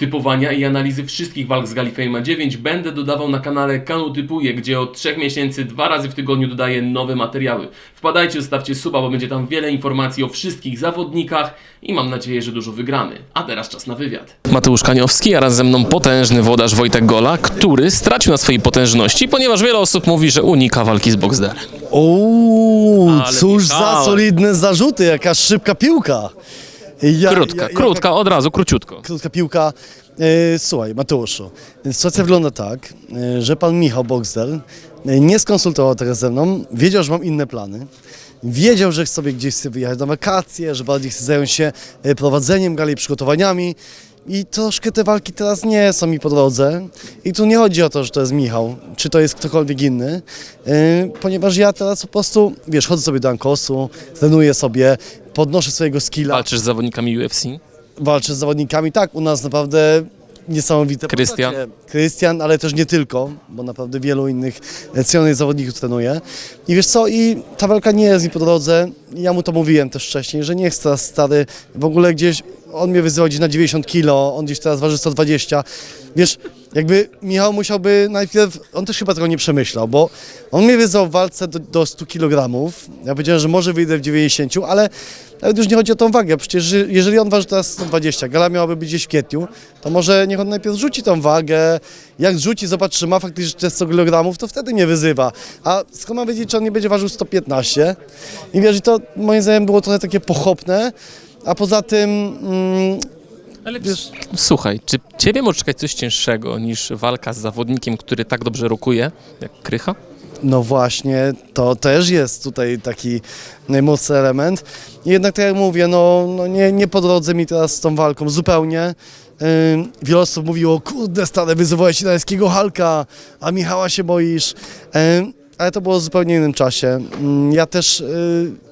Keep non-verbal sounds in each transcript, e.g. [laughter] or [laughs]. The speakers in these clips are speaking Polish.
Typowania i analizy wszystkich walk z Gali Fame 9 będę dodawał na kanale Kanu Typuje, gdzie od 3 miesięcy dwa razy w tygodniu dodaję nowe materiały. Wpadajcie, zostawcie suba, bo będzie tam wiele informacji o wszystkich zawodnikach i mam nadzieję, że dużo wygramy. A teraz czas na wywiad. Mateusz Kaniowski, a raz ze mną potężny włodarz Wojtek Gola, który stracił na swojej potężności, ponieważ wiele osób mówi, że unika walki z. Uuu, Ale cóż za solidne zarzuty, jaka szybka piłka. Ja, Krótka, ja- krótka, od razu, króciutko. Krótka piłka. E, Słuchaj, Mateuszu, sytuacja wygląda tak, e, że pan Michał Boxdel e, nie skonsultował teraz ze mną, wiedział, że mam inne plany. Wiedział, że sobie gdzieś wyjechać na wakacje, że bardziej chce zająć się e, prowadzeniem gali, przygotowaniami. I troszkę te walki teraz nie są mi po drodze. I tu nie chodzi o to, że to jest Michał, czy to jest ktokolwiek inny, e, ponieważ ja teraz po prostu, wiesz, chodzę sobie do Ankosu, trenuję sobie, podnoszę swojego skilla Walczysz z zawodnikami UFC? walczy z zawodnikami. Tak, u nas naprawdę niesamowite Krystian. postacie. Krystian, ale też nie tylko, bo naprawdę wielu innych e, cenionych zawodników trenuje. I wiesz co, i ta walka nie jest mi po drodze. Ja mu to mówiłem też wcześniej, że nie chcę teraz stary w ogóle gdzieś, on mnie wyzywał gdzieś na 90 kilo, on gdzieś teraz waży 120. Wiesz, jakby Michał musiałby najpierw, on też chyba tego nie przemyślał, bo on mnie wyzwał w walce do, do 100 kg. Ja powiedziałem, że może wyjdę w 90, ale nawet już nie chodzi o tą wagę. Przecież że- jeżeli on waży teraz 120, gala miałaby być gdzieś w kwietniu, to może niech on najpierw rzuci tą wagę. Jak rzuci, zobacz, czy ma faktycznie te 100 kg, to wtedy mnie wyzywa. A skąd ma wiedzieć, czy on nie będzie ważył 115? I wiesz, to moim zdaniem było trochę takie pochopne. A poza tym, mm, Ale wiesz, słuchaj, czy ciebie może czekać coś cięższego niż walka z zawodnikiem, który tak dobrze rokuje, jak Krycha? No właśnie, to też jest tutaj taki mocny element. Jednak tak jak mówię, no, no nie, nie po drodze mi teraz z tą walką zupełnie. Ym, wiele osób mówiło, kurde stary, wyzywałeś Ilańskiego Halka, a Michała się boisz. Ym, ale to było w zupełnie innym czasie. Ym, ja też y,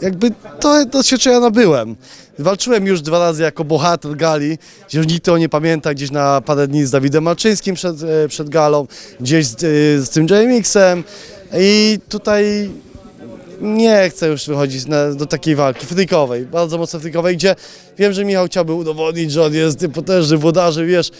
jakby to doświadczenia nabyłem. Walczyłem już dwa razy jako bohater gali, gdzie już nikt tego nie pamięta, gdzieś na parę dni z Dawidem Malczyńskim przed, e, przed galą, gdzieś z, e, z tym JMX-em i tutaj nie chcę już wychodzić na, do takiej walki frykowej, bardzo mocno frykowej, gdzie wiem, że Michał chciałby udowodnić, że on jest tym potężnym włodarzem, wiesz,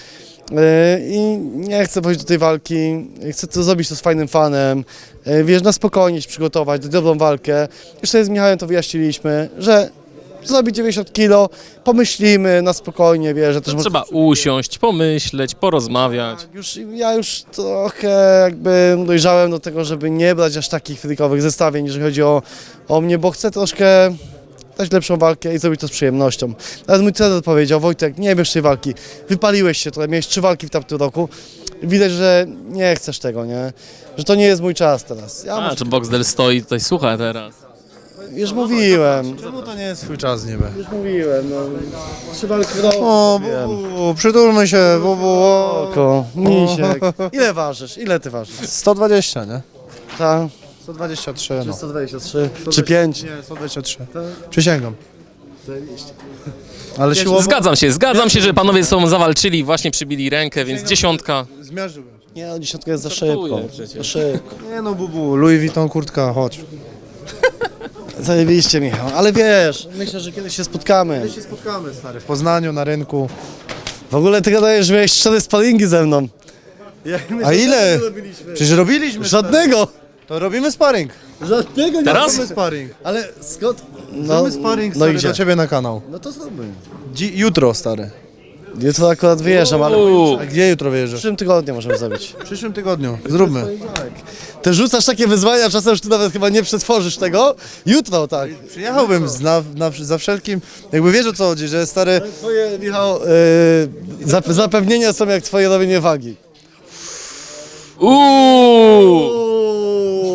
i nie chcę wchodzić do tej walki, chcę to zrobić to z fajnym fanem, E, wiesz, na spokojnie się przygotować, do dobrą walkę. Już sobie z Michałem to wyjaśniliśmy, że zrobić 90 kilo, pomyślimy na spokojnie, wiesz, że też może- Trzeba usiąść, pomyśleć, porozmawiać. tak, już, ja już trochę jakby dojrzałem do tego, żeby nie brać aż takich frykowych zestawień, jeżeli chodzi o, o mnie, bo chcę troszkę dać lepszą walkę i zrobić to z przyjemnością. Nawet mój trener powiedział, Wojtek, nie bierz tej walki, wypaliłeś się trochę, miałeś trzy walki w tamtym roku, widać, że nie chcesz tego, nie? Że to nie jest mój czas teraz. Ja A, może, czy Boxdel stoi tutaj, słucha teraz. już mówiłem, Czemu to nie jest swój czas niby? już mówiłem, no. Trzy walki w roku, O, wiem. bu, przytulmy się, bu, bu, o. Oko, misiek. [laughs] Ile ważysz? Ile ty ważysz? 120, nie? Ta, 123, no. 123 czy 5? Nie, 123. Przysięgam. Ale siłowo... Zgadzam się, zgadzam się, że panowie ze sobą zawalczyli, właśnie przybili rękę, więc dziesiątka. Zmierzyłem. Nie, no dziesiątka jest za szybko. Za szybko. Nie no, bubu, Louis Vuitton kurtka, chodź. [laughs] Zajebiście, Michał. Ale wiesz, myślę, że kiedyś się spotkamy. się spotkamy, stary. W Poznaniu, na rynku. W ogóle ty gadajesz, że miałeś cztery sparingi ze mną. A ile? Przecież robiliśmy. Żadnego! To robimy sparring. Żadnego nie Teraz? Robimy sparring. Ale skąd? No, Robimy sparring, no stary, i gdzie? dla ciebie na kanał. No to zrobimy. Dzi jutro, stary. Jutro akurat wyjeżdżam, ale Uuu. A gdzie jutro w wyjeżdżasz? przyszłym tygodniu możemy zrobić. W przyszłym tygodniu. Zróbmy. Ty rzucasz takie wyzwania, czasem już ty nawet chyba nie przetworzysz tego. Jutro, tak. Przyjechałbym z, na, na, za wszelkim... Jakby wiesz o co chodzi, że stary... Twoje, Michał, yy, zap- zapewnienia są jak twoje robienie wagi. Uuu!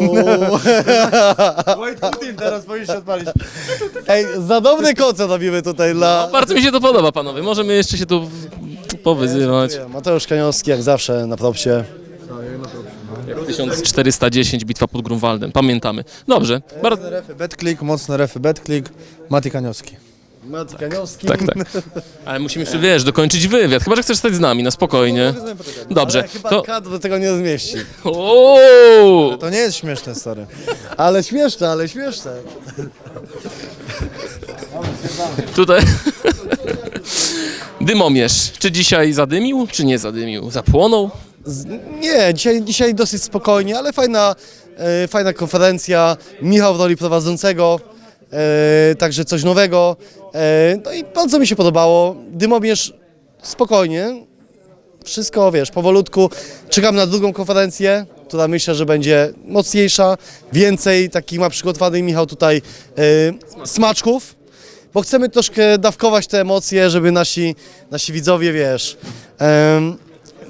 [laughs] White Putin teraz powinien się odpalić. Ej, za dobre koce robimy tutaj dla... Bardzo mi się to podoba, panowie. Możemy jeszcze się tu powyzywać. Mateusz Kaniowski, jak zawsze, na propsie. 1410, bitwa pod Grunwaldem. Pamiętamy. Dobrze. Bardzo... Refy, betclick, mocne refy, betclick. Mati Kaniowski. Mati Kaniowski. Tak, tak. [laughs] Ale musimy jeszcze, wiesz, dokończyć wywiad. Chyba, że chcesz stać z nami, na spokojnie. Dobrze. Ale chyba To... kadr do tego nie zmieści. Uuu! To nie jest śmieszne, stary. Ale śmieszne, ale śmieszne. [laughs] Tutaj... [laughs] Dymomierz, czy dzisiaj zadymił, czy nie zadymił? Zapłonął? Nie, dzisiaj, dzisiaj dosyć spokojnie, ale fajna, e, fajna konferencja. Michał w roli prowadzącego, e, także coś nowego. E, no i bardzo mi się podobało. Dymomierz spokojnie. Wszystko, wiesz, powolutku. Czekam na drugą konferencję, która myślę, że będzie mocniejsza. Więcej takich ma przygotowanych Michał tutaj e, smaczków. Bo chcemy troszkę dawkować te emocje, żeby nasi, nasi widzowie, wiesz, em,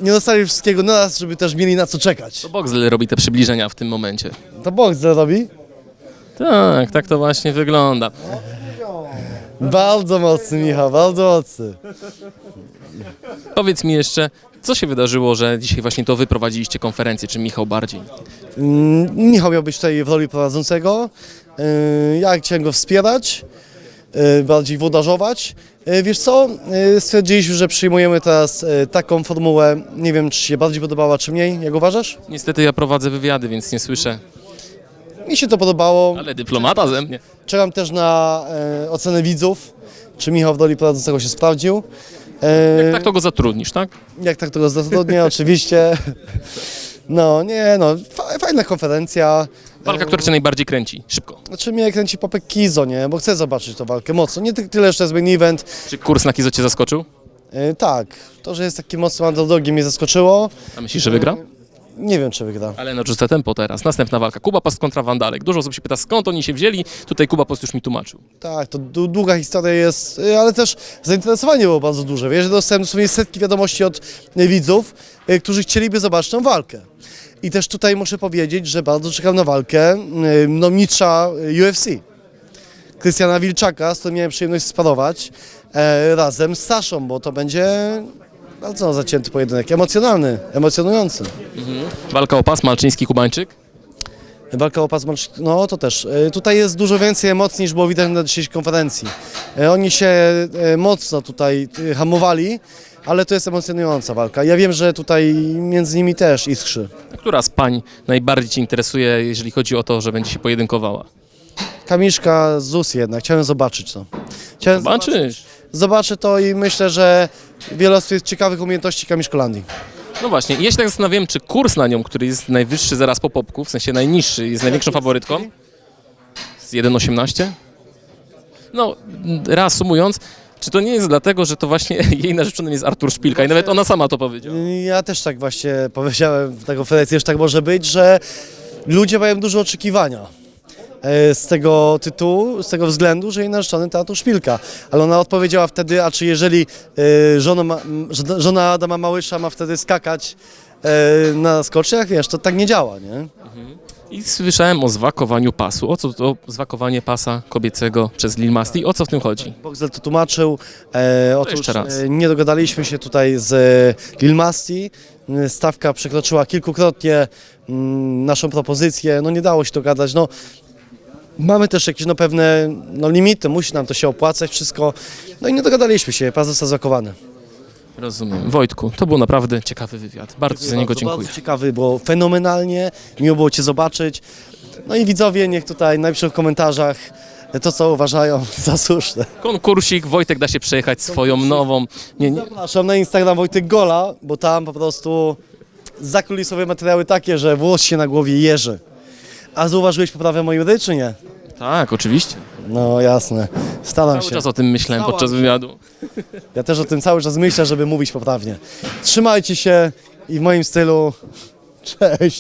nie dostali wszystkiego na nas, żeby też mieli na co czekać. To Boxel robi te przybliżenia w tym momencie. To Boxer robi? Tak, tak to właśnie wygląda. Bardzo mocny, Michał, bardzo mocny. Powiedz mi jeszcze, co się wydarzyło, że dzisiaj właśnie to wy prowadziliście konferencję, czy Michał bardziej? Mm, Michał miał być tutaj w roli prowadzącego. Yy, Ja chciałem go wspierać, yy, bardziej wodażować. Yy, Wiesz co, Yy, stwierdziliśmy, że przyjmujemy teraz yy, taką formułę, nie wiem czy się bardziej podobała czy mniej, jak uważasz? Niestety ja prowadzę wywiady, więc nie słyszę, Mi się to podobało, ale dyplomata ze mnie. czekam też na yy, ocenę widzów, czy Michał w roli prowadzącego się sprawdził. Yy, Tak to go zatrudnisz, tak? Jak tak to zatrudnię, [laughs] oczywiście. No, nie no, fa- fajna konferencja. Walka, która cię najbardziej kręci. Szybko. Znaczy mnie kręci Popek Kizo, nie? Bo chcę zobaczyć tę walkę mocno. Nie ty- tyle, że to jest main event. Czy kurs na Kizo cię zaskoczył? Yy, tak, to, że jest taki mocno underdogiem mnie zaskoczyło. A myślisz, że wygra? Nie wiem, czy wygra. Ale no czyste tempo teraz. Następna walka. Kuba Post kontra Wandalek. Dużo osób się pyta, skąd oni się wzięli. Tutaj Kuba Post już mi tłumaczył. Tak, to dłu- długa historia jest, yy, ale też zainteresowanie było bardzo duże. Wiesz, że dostałem dosłownie setki wiadomości od yy, widzów, yy, którzy chcieliby zobaczyć tę walkę. I też tutaj muszę powiedzieć, że bardzo czekam na walkę no, mistrza UFC. Krystiana Wilczaka, z którym miałem przyjemność sparować e, razem z Saszą, bo to będzie bardzo zacięty pojedynek, emocjonalny, emocjonujący. Walka o pas, Malczyński, Kubańczyk. Walka o pas Malcz- no to też. E, Tutaj jest dużo więcej emocji niż było widać na dzisiejszej konferencji. E, Oni się e, mocno tutaj e, hamowali, ale to jest emocjonująca walka. Ja wiem, że tutaj między nimi też iskrzy. Która z pań najbardziej cię interesuje, jeżeli chodzi o to, że będzie się pojedynkowała? Kamiszka z ZUS jednak, chciałem zobaczyć to. Chciałem Zobaczysz. Zobaczę to i myślę, że wiele osób jest ciekawych umiejętności Kamiszkolandii. No właśnie, ja się tak zastanawiam, czy kurs na nią, który jest najwyższy zaraz po popku, w sensie najniższy, jest największą faworytką, z 1,18? No, reasumując, czy to nie jest dlatego, że to właśnie [laughs] jej narzeczonym jest Artur Szpilka i nawet ona sama to powiedziała. Ja też tak właśnie powiedziałem w tej konferencji, że tak może być, że ludzie mają duże oczekiwania z tego tytułu, z tego względu, że jej narzeczony to Artur Szpilka. Ale ona odpowiedziała wtedy, a czy jeżeli e, żona, ma, żona- Adama Małysza ma wtedy skakać e, na skoczniach, wiesz, to tak nie działa, nie? I słyszałem o zwakowaniu pasu. O co to zwakowanie pasa kobiecego przez Lil Masti? O co w tym chodzi? Boxel to tłumaczył. E, otóż jeszcze raz. E, nie dogadaliśmy się tutaj z e, Lil Masti. E, Stawka przekroczyła kilkukrotnie mm, naszą propozycję. No nie dało się dogadać. No, mamy też jakieś no, pewne no, limity, musi nam to się opłacać wszystko. No i nie dogadaliśmy się, pas został zakowany. Rozumiem. Wojtku, to był naprawdę ciekawy wywiad. Bardzo za niego dziękuję. Bardzo ciekawy, było fenomenalnie, miło było Cię zobaczyć. No i widzowie niech tutaj napiszą w komentarzach to, co uważają [laughs] za słuszne. Konkursik, Wojtek da się przejechać swoją nową... Nie, nie, Zapraszam na Instagram Wojtek Gola, bo tam po prostu zakulisowe materiały takie, że włos się na głowie jeży. A zauważyłeś poprawę mojej rydy, czy nie? Tak, oczywiście. No jasne, staram Cały się. czas o tym myślałem Stałam podczas się. wywiadu. [laughs] Ja też o tym cały czas myślę, żeby mówić poprawnie. Trzymajcie się i w moim stylu, cześć.